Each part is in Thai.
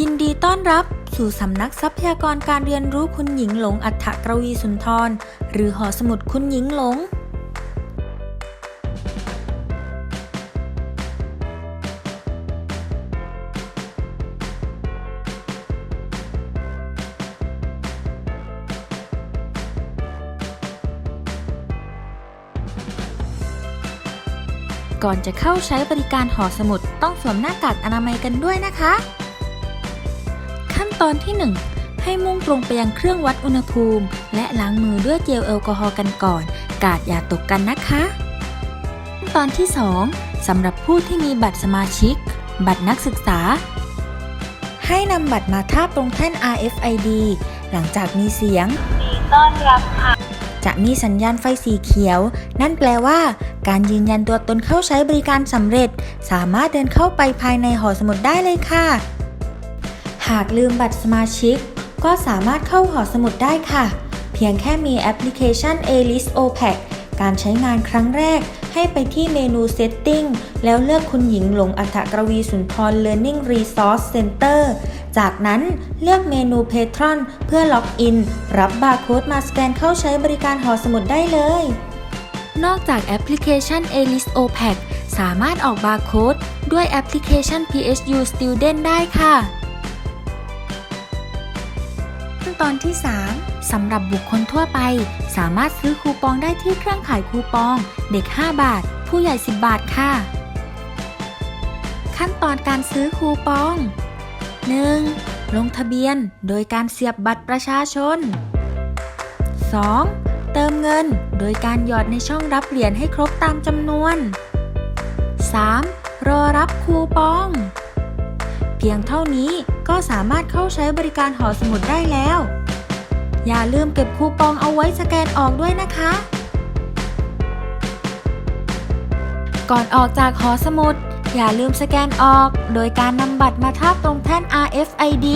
ยินดีต้อนรับสู่สำนักทรัพยากรการเรียนรู้คุณหญิงหลงอัฏฐกรวีสุนทร หรือหอสมุดคุณหญิงหลง ก่อนจะเข้าใช้บริการหอสมุดต้องสวมหน้ากากอนามัยกันด้วยนะคะ ตอนที่ 1 ให้มุ่งตรงไปยังเครื่องวัดอุณหภูมิ และล้างมือด้วยเจลแอลกอฮอล์กันก่อน กาดอย่าตกกันนะคะขั้นตอนที่ 2สำหรับผู้ที่มีบัตรสมาชิก บัตรนักศึกษา ให้นำบัตรมาทาบตรงแท่น RFID หลังจากมีเสียงต้อนรับค่ะจะมีสัญญาณไฟสีเขียว นั่นแปลว่า การยืนยันตัวตนเข้าใช้บริการสำเร็จ สามารถเดินเข้าไปภายในหอสมุดได้เลยค่ะ หากลืมบัตรสมาชิก ก็สามารถเข้าหอสมุดได้ค่ะ เพียงแค่มีแอปพลิเคชัน A-List OPAC การใช้งานครั้งแรก ให้ไปที่เมนู Setting แล้วเลือกคุณหญิงหลงอัฐกรวีสุนทร Learning Resource Center จากนั้นเลือกเมนู Patron เพื่อล็อกอิน รับบาร์โค้ดมาสแกนเข้าใช้บริการหอสมุดได้เลย นอกจากแอปพลิเคชัน A-List OPAC สามารถออกบาร์โค้ดด้วยแอปพลิเคชัน PSU Student ได้ค่ะ ตอนที่ 3สำหรับบุคคลทั่วไป สามารถซื้อคูปองได้ที่เครื่องขายคูปอง เด็ก 5 บาท ผู้ใหญ่ 10 บาทค่ะ ขั้นตอนการซื้อคูปอง 1. ลงทะเบียนโดยการเสียบบัตรประชาชน 2. เติมเงินโดยการหยอดในช่องรับเหรียญให้ครบตามจำนวน 3. รอรับคูปอง เพียงเท่านี้ ก็สามารถเข้าใช้บริการหอสมุดได้แล้ว อย่าลืมเก็บคูปองเอาไว้สแกนออกด้วยนะคะ ก่อนออกจากหอสมุด อย่าลืมสแกนออก โดยการนำบัตรมาทาบตรงแท่น RFID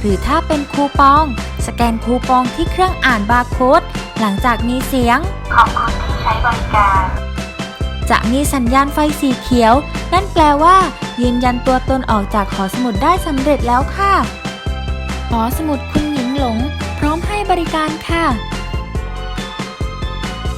หรือถ้าเป็นคูปอง สแกนคูปองที่เครื่องอ่านบาร์โค้ดหลังจากมีเสียงขอบคุณที่ใช้บริการ จะมีสัญญาณไฟสีเขียว นั่นแปลว่า ยืนยันตัวตนออกจากหอสมุดได้สำเร็จแล้วค่ะ หอสมุดคุณหญิงหลง พร้อมให้บริการค่ะ